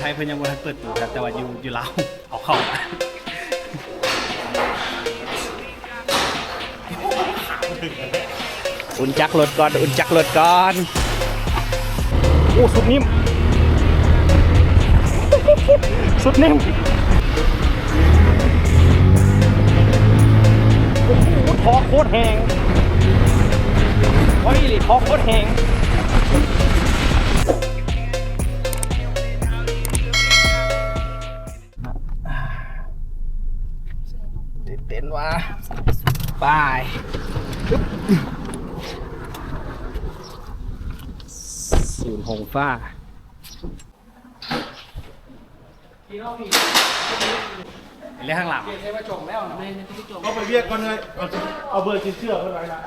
ไทยเพิ่นยังบ่ทันเปิดตัวครับแต่ว่าอยู่อยู่ลาวเอาเข้ามาอุ่นจักรรถก่อน อุ่นจักรรถก่อนโอ้สุดนิ่มสุดนิ่มโอ้โหท้อโคตรแหงโอ้ยท้อโคตรแหง บายปึ๊บศูนย์หงฟ้าเรียกข้างหลังเอาไปเรียกก่อนเลยเอาเอาเบอร์ชิ้นเชื่อเขาไว้ละ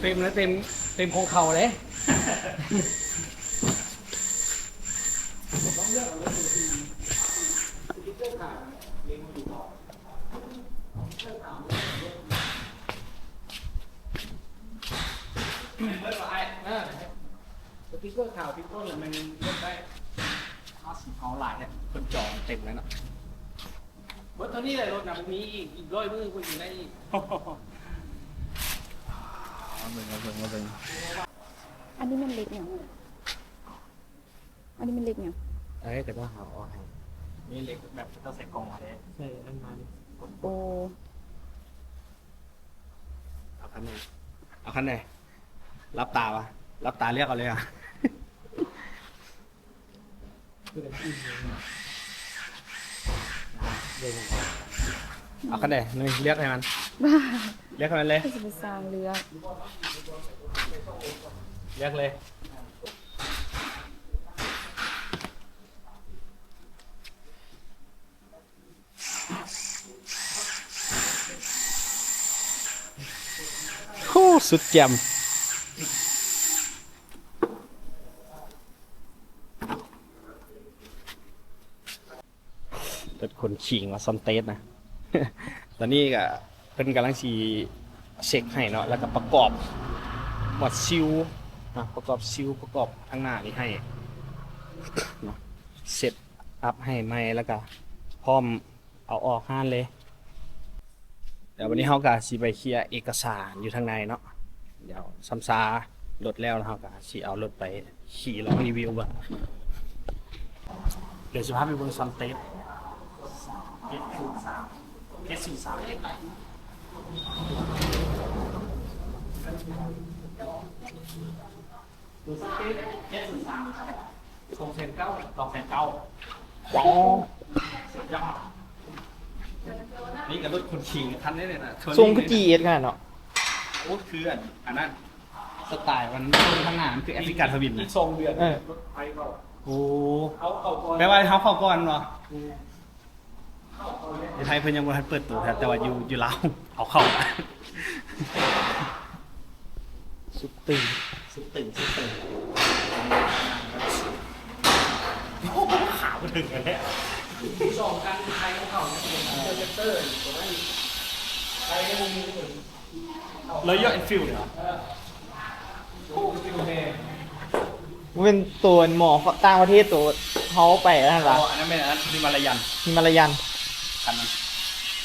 เต็มแล้วเต็มเต็มโคงเข่าเลย สติ๊กเกอร์ข่าวพิกเกอร์มันเล่นได้ห้าสิบเอาหลายเนี่ยคนจองเต็มแล้วเนาะเบิร์ตเท่านี้เลยรถนะมีอีกอีกร้อยมือคุณอยู่ได้อีกเอาเบิ่งเอาเบิ่งเอาเบิ่ง อันนี้มันเล็กเนี่ยอันนี้มันเล็กเนี่ยเอ้ยแต่ว่าหาเอาให้นี่เล็กแบบต้องใส่กล่องมาเลยใช่อันนั้นโอ้เอาคันไหนเอาคันไหนรับตาวะรับตาเรียกเอาเลยอะเอาคันไหนนี่เรียกให้มัน บ้าเรียกให้มันเลยก็จะไปสร้างเรือ เรียกเลยคู่สุดแจ่มเป็นคนขิงมาซอนเตสนะ ตอนนี้ก็เพิ่นกำลังสีเช็คให้เนาะ แล้วก็ประกอบหมดซิว อะประกอบซิวประกอบข้างหน้านี้ให้เนาะเสร็จอัพให้ใหม่แล้วก็พร้อมเอาออกห้านเลยเดี๋ยววันนี้เขาก็สีไปเคลียร์เอกสารอยู่ทางในเนาะเดี๋ยวซัมซารถแล้วแล้วเขาก็สีเอารถไปขี่ลองรีวิวแบบเดี๋ยวสภาพไปเบิ่งซันเตสเอสสามเอสศูนย์สาม ดูสเตสเอสศูนย์สามสองแสนเก้าสองแสนเก้าว้าวสุดยอดนี่กับรถคนขี่คันนี้เลยนะทรงก็จีเอสขนาดเนาะโอ้คืออันอันนั้นสไตล์มันข้างหน้ามันคือแอฟริกันทวินอีนะกทรงเดือนเออรถไฟก็โอ้เขาเขาก่อนแปลว่าเขาเข้าก่อนเนาะในไทยเพิ่นยังบ่ทันเปิดตัวครับแต่ว่าอยู่อยู่ลาวเอาเข้ามา สุดตึง สุดตึงสุดตึงโอ้โหขาวถึงกันแล้วสองกันไทยของเขาเนี่ยเป็นเจอเตอร์ตัวนั้นไทยในมุมนี้เหมือนเลยยอดแอนฟิลด์เหรอฟิวเฮมันเป็นตัวหมอต่างประเทศตัวเขาไปนั่นอ๋ละออันนั้นเป็นอันนั้นฮิมาลายันฮิมาลายันคันนั้น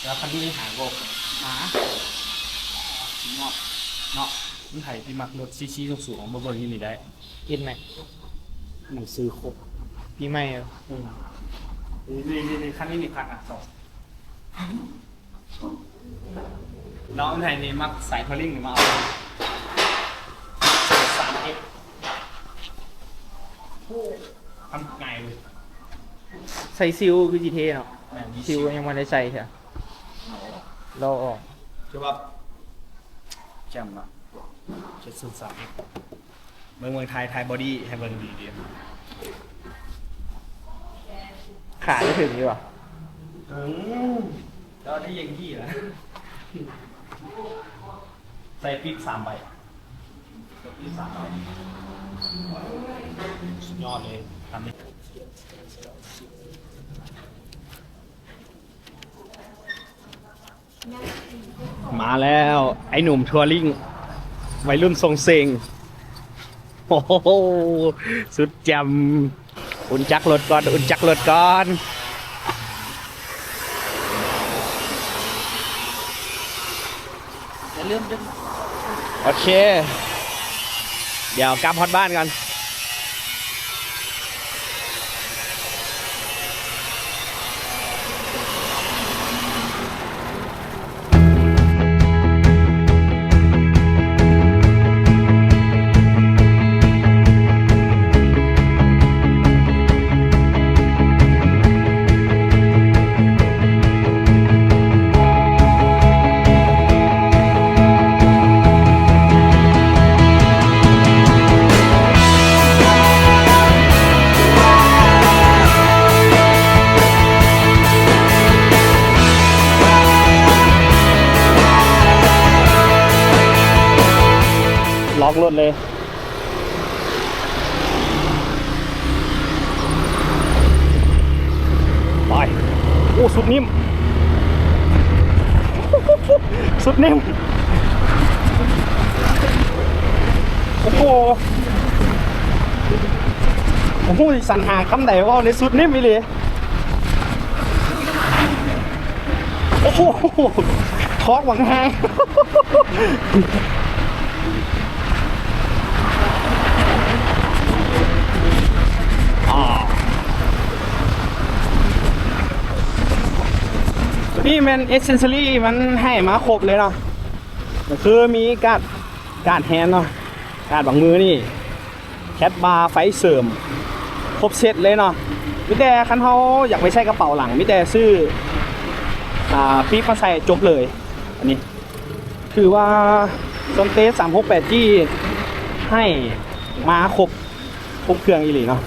แล้วคันนี้หาโกหมาเนาะเนาะ มันไถที่มักรถซีๆสูงๆมาเบิ่งที่นี่ได้กินไหมหนังสือครบปีใหม่เหรอนี่นี่นี่คันนี้นี่คันอะสองน้องไทยนี่มักสายทัวริงหรือมาเอาสามเอ็กทำไงเลยใส่ซิลคือจีเทเนาะแม่งมีซิลยังไม่ได้ใส่ใช่เราออกคือว่าแจ่มอะ เจ็ดศูนย์สามเอ็กเมืองเมืองไทยไทยบอดี้ให้เบิ่งดีดีขาจะถึงอยู่ป่ะถึงแล้วได้ยังที่แล้วใส่ปิ๊กสามใบปิ๊กสามใบสุดยอดเลยทำนี้มาแล้ว ไอ้หนุ่มทัวริง วัยรุ่นทรงเซงโอ้โหสุดแจำอุ่นจักรรถก่อน อุ่นจักรรถก่อนอย่าลืมดึงโอเค เดี๋ยวกลับฮอดบ้านกัน นิ่ม สุดนิ่ม โอ้โหโอ้โหสันหาคำไหนว่าในสุดนิ่มอีเลยโอ้โหท้องหวังแหง นี่มันเอเซนซอรี่มันให้มาครบเลยเนาะคือมีการดการดแฮนเนาะการดบังมือนี่แคทบาร์ไฟเสริม ครบเซตเลยเนาะมิแต่คันเขาอยากไปใช้กระเป๋าหลังมิแต่ซื้ออ่าปี๊บมาใส่จบเลย อันนี้ คือว่าซอนเตสสามหกแปดจี้ให้มาครบครบเครื่องอีหลีเนาะ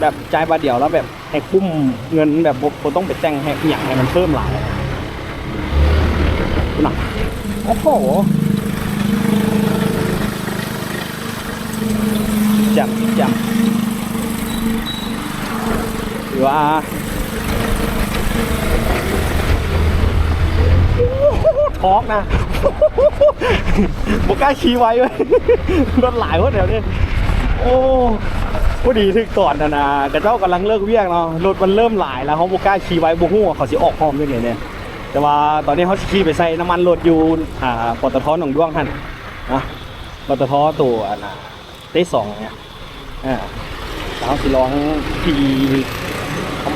แบบจ่ายบาทเดียวแล้วแบบให้คุ้มเงินแบบผมต้องไปแต่งให้อย่างให้มันเพิ่มหลายหน่อยโอ้โหจ่มแจ่มหรือว่าทอกนะบกล้าขี่ไว้เว้ยรถหลายคนแถวนี้โอ้ ผู้ดีถึงก่อนนะนะกระเจ้ากำลังเลิกเวียกเนาะรถมันเริ่มหลายแล้วเขาบุกล้าขี่ไว้บุหัวเขาสิออกพร้อมด้วยไงเนี่ยแต่ว่าตอนนี้เขาสิขี่ไปใส่น้ำมันรถอยู่อ่าปตทหนองด้วงท่านนะปตทตัวอันน่ะได้สองเนี่ยอ่าเขาสิร้องที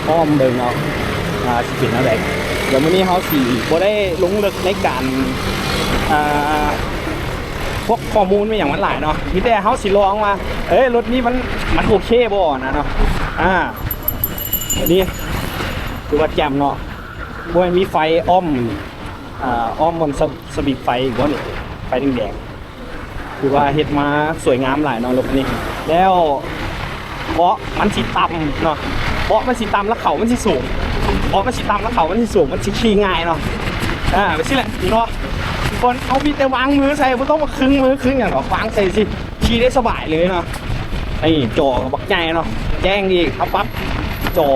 พร้อมๆเดิงเอาะอ่าสิเป็นอะไรเดี๋ยววันนี้เขาสิบ่ได้ลงลึกในการอ่า วกข้อมูลไม่อย่างมันหลายเนาะมีแต่เขาสิลองว่าเอ้ยรถนี้มันมันโอเคบ่นะเนาะอ่านนี้คือว่าแจ่มเนาะบวยมีไฟอ้อมอ่าอ้อมบนสสวิตช์ไฟอีกว่านี่ไฟแดงๆคือว่าเฮ็ดมาสวยงามหลายเนาะรถนี้ แล้วเบาะมันสิต่ำเนาะเบาะมันสิต่ำแล้วเขามันสิสูงเบาะมันสิต่ำแล้วเขามันสิสูงมันสิขี่ง่ายเนาะอ่าไปสิแหละเนาะ คนเอามีแต่วางมือใส่ไม่ต้องมาครึ่งมือครึ่งอย่างหรอวางใส่สิขี่ได้สบายเลยเนาะไอ้จอบักใหญ่เนาะแจ้งอีกเอาปั๊บจอ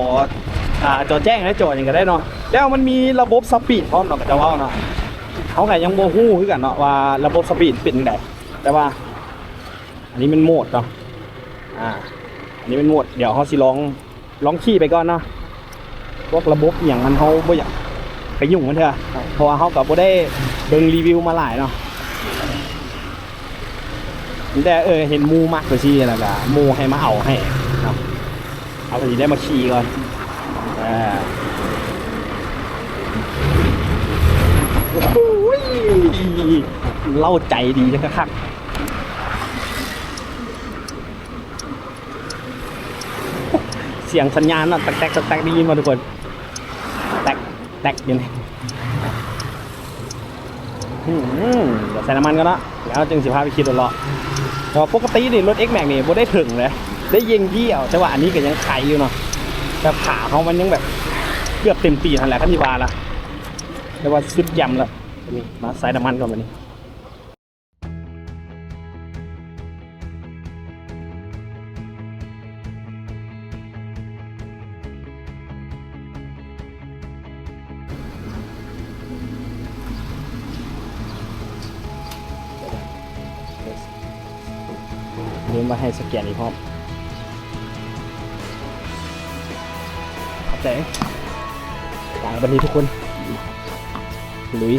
อ่าจอแจ้งและจออย่างก็ได้เนาะแล้วมันมีระบบสปีดพร้อมเนาะก็จะว่าเนาะเขาไงยังโมฮู้คือกันเนาะว่าระบบสปีดเป็นไงแต่ว่า อันนี้มันโหมดเนาะอ่าอันนี้เป็นโหมดเดี๋ยวเขาสิลองลองขี่ไปก่อนเนาะพวกระบบอย่างมันเขาบ่อยาก ไปยุ่งกันเถอะเพราะว่าเขากับโบได้เบิ่งรีวิวมาหลายเนาะแต่เออเห็นหมูมากกว่าชีแล้วก็หมูให้มาเอาให้เนาะเอาไปได้มาขี่ก่อนอ่าโอ้โหเล่าใจดีจังครับเสียงสัญญาณเนาะแตกแตกแตกได้ยินมาทุกคนแตก แตกอยู่นี่อืมเดี๋ยวใส่น้ำมันก็นละแล้วจึงสิพาไปคิดรอแต่ปกตินี่รถ X Max นี่บ่ได้ถึงเลย ได้ยิงเยี่ยว แต่ว่าอันนี้ก็ยังไขอยู่เนาะแต่ขาเขามันยังแบบเกือบเต็มตีทันแหละคันที่บาละแต่ว่าสุดยำแล้วนี่มาใส่น้ำมันก่อนมานี่ มมาให้สแกนอีกพร้อมขอบใจตายวันนี้ทุกคนลุย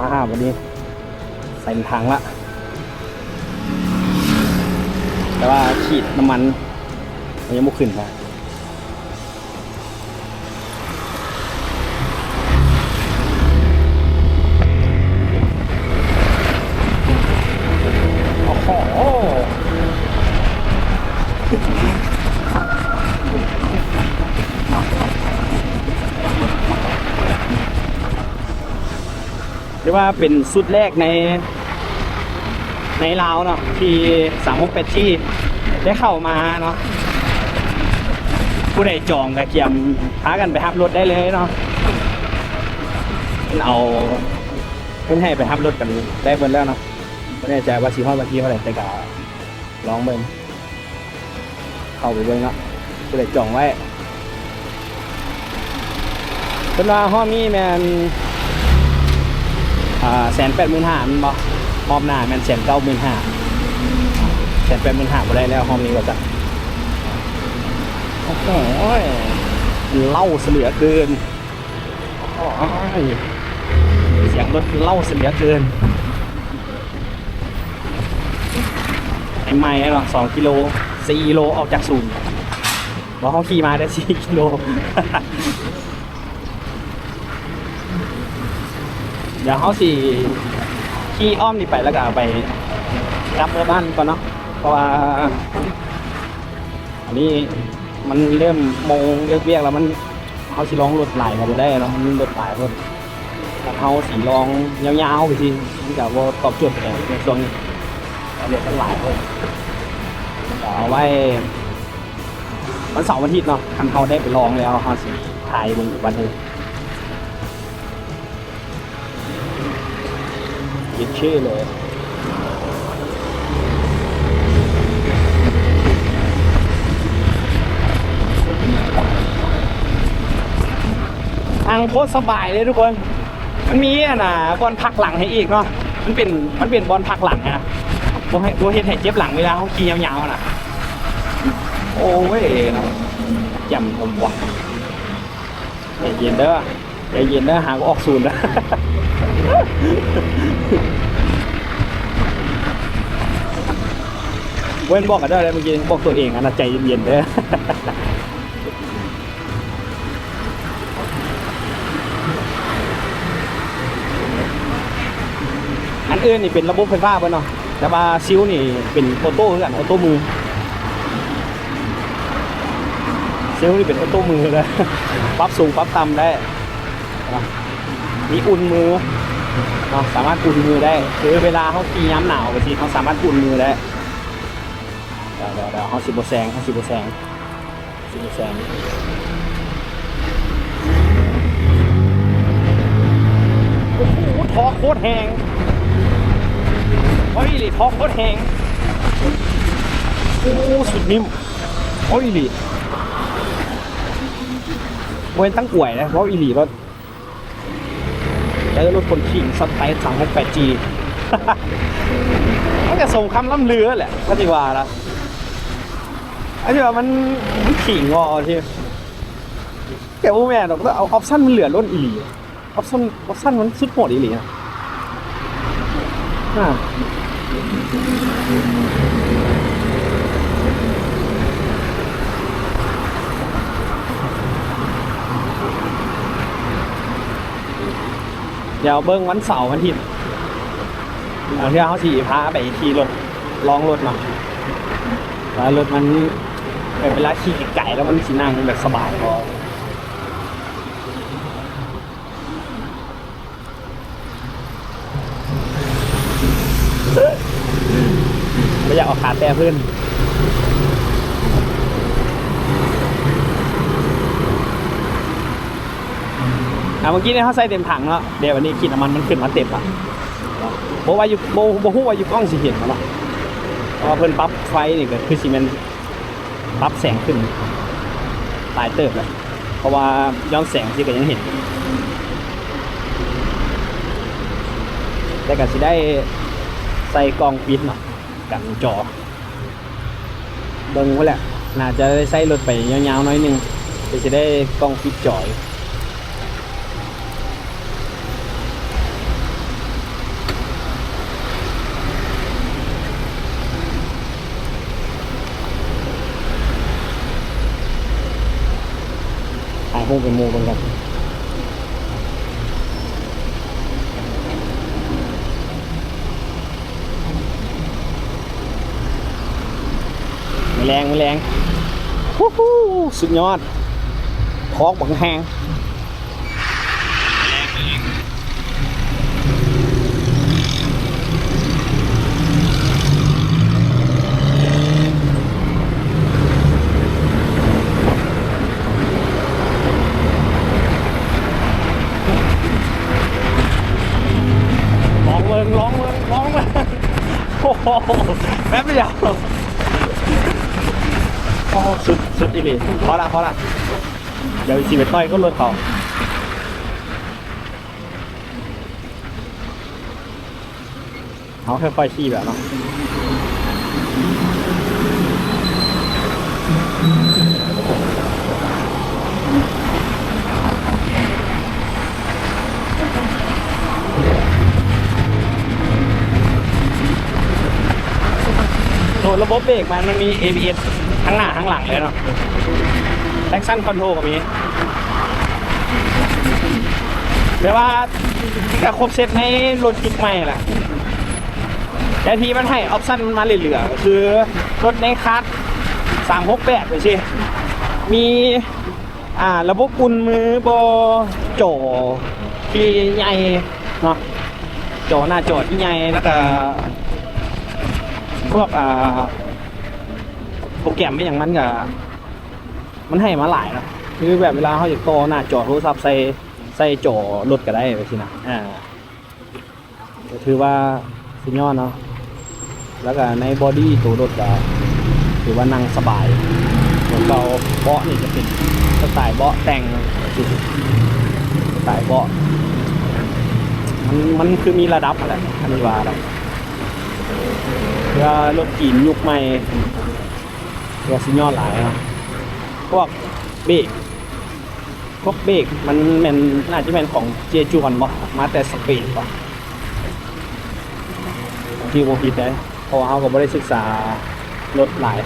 อ่าวันนี้ใส่ถังละ แต่ว่าขีดน้ำมันมันยังไม่ขึ้นนะโว่าเป็นสุดแรกในในลาวเนาะที่สามหกเป็ดที่ได้เข้ามาเนาะผู้ใดจองกระเกียมพากันไปฮับรถได้เลยเนาะเอาเพิ่นให้ไปฮับรถกันได้เบิ่แล้วเนาะไม่แน่ใจว่าสีห้องเมื่อกี้เท่าไหร่แต่ก็ลองเบิ่งเข้าไปเบิ่งเนาะผู้ใดจองไว้เป็นว่าห้องนี้แมน แสนแปดหมื่นห้ามันบ่รอบหน้าแมนแสนเก้าหมื่นห้าแสนแปดหมื่นห้าไปได้แล้วห้องนี้ก็จะโอ้โหเล่าเสือเกินโอ้ยเสียงรถเล่าเสือเกินไอ้ไม่หรอสองกิโลสี่กิโลออกจากศูนย์บอกเขาขี่มาได้สี่กิโล เดี๋ยวเขาสี่ขี่อ้อมนี่ไปแล้วก็เอาไปกลับเมื่อบ้านก่อนเนาะเพราะว่าอันนี้มันเริ่มมงเรียกเรียกแล้วมันเขาสิลองรถไหลกันได้เนาะมันรถไหลรถถ้าเขาสีลองยาวๆไปทีมันก็ว่าตอบโจทย์ไปในช่วงนี้เดี๋ยวมันหลายคนเอาไว้วันเสาร์วันอาทิตย์เนาะคันเขาได้ไปลองแล้วเขาสิถ่ายลงอีกวันนึง ยิดชื่อเลยทางโคตรสบายเลยทุกคน มันมีอะนะบอลพักหลังให้อีกเนาะ มันเป็น มันเป็นบอลพักหลังนะตัวให้ตัวเห็นให้เจ็บหลังเวลาเขาขี่ยาวๆน่ะ โอ้ยเนาะจำผมว่ะใจเย็นเด้อใจเย็นเด้อหากออกศูนย์นะ เว้นบอกกันได้เลยเมื่อกี้บอกตัวเองอะนะใจเย็นๆเด้ออันอื่นนี่เป็นระบบไฟฟ้าเพิ่นเนาะแต่ว่าซิลนี่เป็นออโต้คือกันออโต้มือซิลนี่เป็นออโต้มือเลยปรับสูงปรับต่ำได้มีอุ่นมือ เนาะสามารถอุ่นมือได้คือเวลาเขาขี่ย้ำหนาวบางทีเขาสามารถอุ่นมือได้เดี๋ยวเดี๋ยวเดี๋ยวเขาสิบแซงเขาสิบแซงสิบแซงโอ้โหท้อโคตรแหงโอ้ยหลีท้อโคตรแหงโอ้โหสุดนิ่มโอ้ยหลีเว้นตั้งป่วยนะเพราะอีหลีร แล้วรถคนขี่สไตล์สามหกแปดจีมันจะส่งคำล่ำเลือแหละก็ดีว่าละไอ้ที่ว่ามันมันขี่งอที่แกว่าแม่ดอกเอาออปชั่นมันเหลือล้นอีหลีออปชั่นออปชั่นมันสุดโหดอีหลีนะอ่าเดี๋ยวเบิ้งวันเสาร์วันอาทิตย์เอาที่เขาสี่พาไปขี่รถลองรถมาแล้วรถมันเป็นเวลาขี่ไก่แล้วมันสีนั่งแบบสบายพอไม่อยากเออกขาแต่เพื่อน อะเมื่อกี้เนี่ยเขาใส่เต็มถังแล้วเดี๋ยววันนี้ขีดน้ำมันมันขึ้นมาเต็มอะบ่ว่าอยู่บ่บ่ฮู้ว่าอยู่กล้องสิเห็นบ่เนาะเพราะเพิ่นปรับไฟนี่ก็คือสิแม่นปรับแสงขึ้นหลายเติบเลยเพราะว่าย้อนแสงที่ก็ยังเห็นแต่ก็สิได้ใส่กล้องปิดเนาะกันจอเบิ่งไว้แหละน่าจะได้ใส่รถไปยาวๆน้อยนึงจะได้กล้องปิดจอย ถ่ายรูปเป็นโมกันกันไม่แรงไม่แรงฮู้ฮู้สุดยอดทอกบังแหงลองเลิงลองเลิงลองเลิง โอ้โหแป๊บเดียวโอ้สุดสุดอีหลีพอละพอละเดี๋ยวสิไปต่อยก็รถเขาเขาค่อยๆขี่แบบเนาะ ระบบเบรกมันมันมี ABS ทั้งหน้าทั้งหลังเลยเนาะแท็กชั่นคอนโทรก็มีแปลว่าก็ครบเซตในรถจิกใหม่แหละแต่ทีมันให้ออปชั่นมาเหลือๆคือรถในคัสสามหกแปดไปสิมีอ่าระบบอุ่นมือบอโจที่ใหญ่เนาะโจหน้าโจที่ใหญ่แล้วก็ พวกอ่าโปรแกรมไม่อย่างมันกับมันให้มาหลายเนะคือแบบเวลาเขาจะต่อหน้าจอโทรศัพท์ใส่ใส่จอรถก็ได้ไปสินะอ่าก็ถือว่าสุดยอดเนาะแล้วก็ในบอดี้ตัวรถก็ถือว่านั่งสบายส่วนเราเบาะนี่จะเป็นสไตล์เบาะแต่งสไตล์เบาะมันมันคือมีระดับอะไรอันนี้ว่าอะไร เพื่อรถกีนยุคใหม่เพื่อสุดยอดหลายเนาะพวกเบรกพวกเบรกมันเป็นน่าจะเป็นของเจจวนบ่มาแต่สเปนบ่ที่โมผิดได้เพราะว่าเขาก็ไม่ได้ศึกษารถหลาย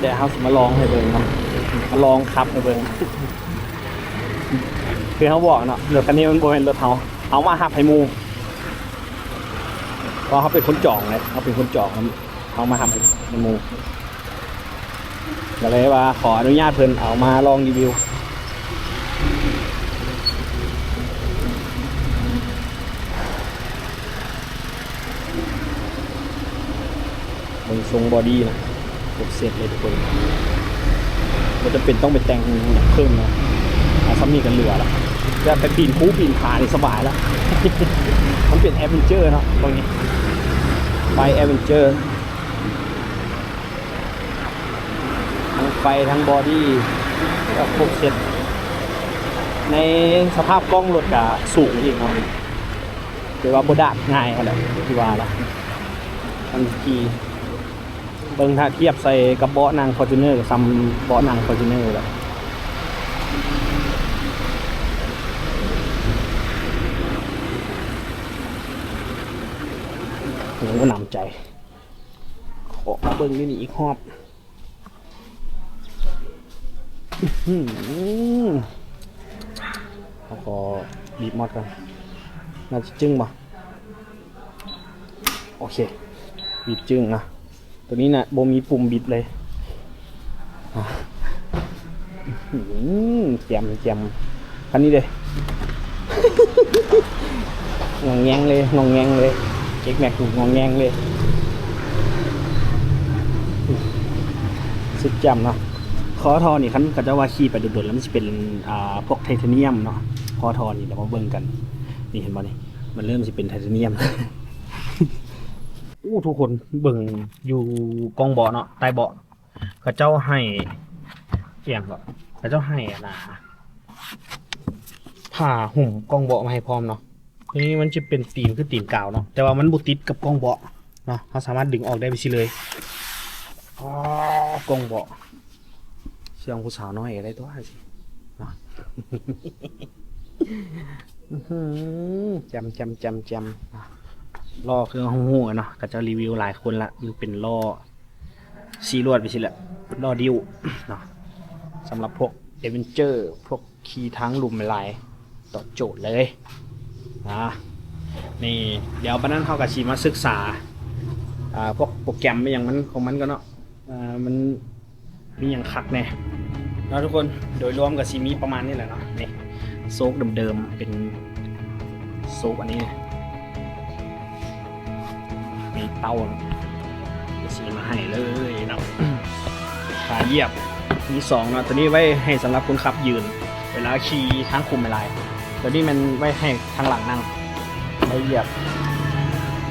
เดี๋ยวเขาสมาลองให้เบิ่งเนาะมาลองขับให้เบิ่งคือเขาบอกเนาะรถคันนี้มันโบเป็นรถเขาเอามาหับให้หมู เพราะเขาเป็นคนจองเลยเขาเป็นคนจองเขามาหับให้หมูก็เลยว่าขออนุญาตเพิ่นเอามาลองรีวิวมึงทรงบอดี้นะครบเสร็จเลยทุกคนมันจะเป็นต้องไปแต่งเพิ่มนะอาซ้ำนี่กันเหลือละ จะไปปีนคูปีนผานี่สบายแล้ว มันเป็นแอดเวนเจอร์เนาะตรงนี้ ไปแอดเวนเจอร์ทั้งไฟทั้งบอดี้ก็ครบเสร็จ ในสภาพกล้องรถกะสูงอีกเนาะเดี๋ยวว่าบดาดง่ายกันแหละที่ว่าละมันขี่เบิ่งถ้าเทียบใส่กับเบาะนางฟอร์จูเนอร์กับซัมเบาะนางฟอร์จูเนอร์แหละโหหนำ ใจ ขอเบิ่งนี่นี่อีกรอบเขาขอบีบมอดกันน่าจะจึ้งป่ะโอเค บีบจึ้งนะตัวนี้นะโบมีปุ่มบิดเลยอะอืมแจมแจมคันนี้เลยงงแงงเลยงงแงงเลย เก๊กแม็กถูกงองแงงเลยสุดจำเนาะคอทอนี่คันก็จะว่าขี่ไปโดดๆแล้วมันจะเป็นอ่าพวกไทเทเนียมเนาะคอทอนี่เรามาเบิ่งกัน นี่เห็นบ่นี่มันเริ่มจะเป็นไทเทเนียมอู้ทุกคนเบิ่งอยู่กองเบาะเนาะใต้เบาะเขาเจ้าให้เอียงก็พระเจ้าให้อะนะผ่าหุ่มกองเบาะมาให้พร้อมเนาะ ทีนี้มันจะเป็นตีนคือตีนกาวเนาะแต่ว่ามันบุติดกับกล้องเบาะเนาะเขาสามารถดึงออกได้ไปสิเลยอ๋อกล้องเบาะเชื่องผู้สาวน้อยอะไรตัวสิเนาะอื้อหือจำจำจำจำล่อเครื่องห้องหัวเนาะก็จะรีวิวหลายคนละมันเป็นล่อซีรวดไปสิแหละล่อดิวเนาะสำหรับพวกเอเวนเจอร์ พวกขี่ทั้งหลุมลายตอบโจทย์เลย นะนี่เดี๋ยวปนั้นเขากับชีมาศึกษาอ่าพวกโปรแกรมไม่อย่างมันของมันก็เนาะอ่ามันมีอย่างคักแน่เนาะทุกคนโดยรวมกับซีมีประมาณนี้แหละเนาะนี่โซกเดิมๆเป็นโซกอันนี้มีเต้ากะซีมาให้เลยเนาะขาเหยียบมีสองเนาะตัวนี้ไว้ให้สำหรับคนขับยืน เวลาขี่ทางคุมไม่ลาย ตัวนี้มันไว้ให้ทางหลังนั่งไว้เหยียบ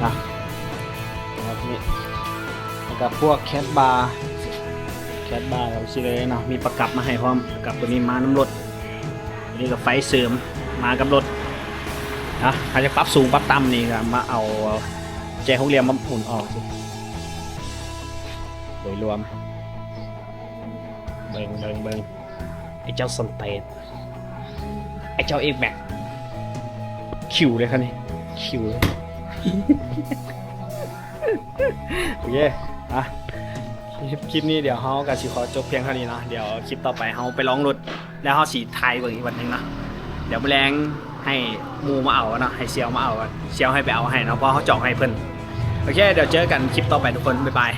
นะนะครับนี่แล้วก็พวกแคทบาร์แคทบาร์กับชิเลยเนาะมีประกับมาให้พร้อมประกับตัวนี้มาน้ำรถอันนี้ก็ไฟเสริมมากับรถนะถ้าจะปรับสูงปรับต่ำนี่ก็มาเอาแจหกเหลี่ยมมาหมุนออกสิโดยรวมเบิงเบิงเบิงไอ้เจ้าสนเตท อ้เจ้าเอกแม็กคิวเลยครับนี่คิวเลยโอเคอะคลิปคลิปนี้เดี๋ยวเฮากับสิขอจบเพียงเท่านี้เนาะเดี๋ยวคลิปต่อไปเฮาไปร้องรถแล้วเฮาสีไทยเบิ่งอีกวันหนึงเนาะเดี๋ยวแมลงให้หมูมาเอาเนาะให้เซียวมาเอาเซียวให้ไปเอาให้เนาะเพราะเขาจองให้เพิ่นโอเคเดี๋ยวเจอกันคลิปต่อไปทุกคนบ๊ายบาย